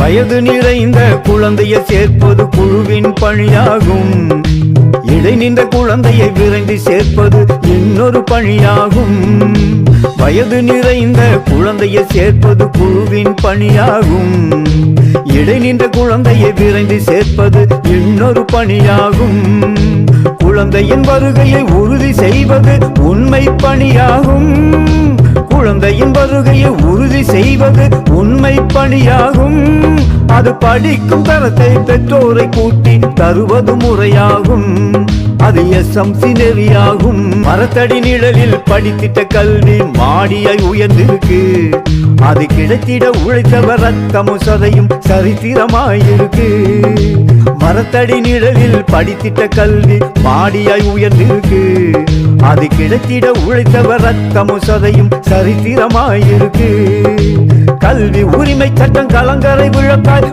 வயது நிறைந்த குழந்தையை சேர்ப்பது குழுவின் பணியாகும். இடை நின்ற குழந்தையை விரைந்து சேர்ப்பது இன்னொரு பணியாகும். வயது நிறைந்த குழந்தையை சேர்ப்பது குழுவின் பணியாகும். இடை நின்ற குழந்தையை விரைந்து சேர்ப்பது இன்னொரு பணியாகும். குழந்தையின் வருகையை உறுதி செய்வது உண்மை பணியாகும். குழந்தையின் வருகையை உறுதி செய்வது உண்மை பணியாகும். அது படிக்கும் தரத்தை பெற்றோரை கூட்டி தருவது முறையாகும். அது எஸ்எம்சி நெறியாகும். மரத்தடி நிழலில் படித்திட்ட கல்வி மாடியாய் உயர்ந்திருக்கு. அது கிடைத்திட உழைத்தவர் ரத்தமும் சதையும் சரித்திரமாயிருக்கு. மரத்தடி நிழலில் படித்திட்ட கல்வி மாடியாய் உயர்ந்திருக்கு. அது கிடைத்திட உழைத்தவர் ரத்தமும் சதையும் சரித்திரமாயிருக்கு. கல்வி உரிமை சட்டம் கலங்கரை விழக்காய்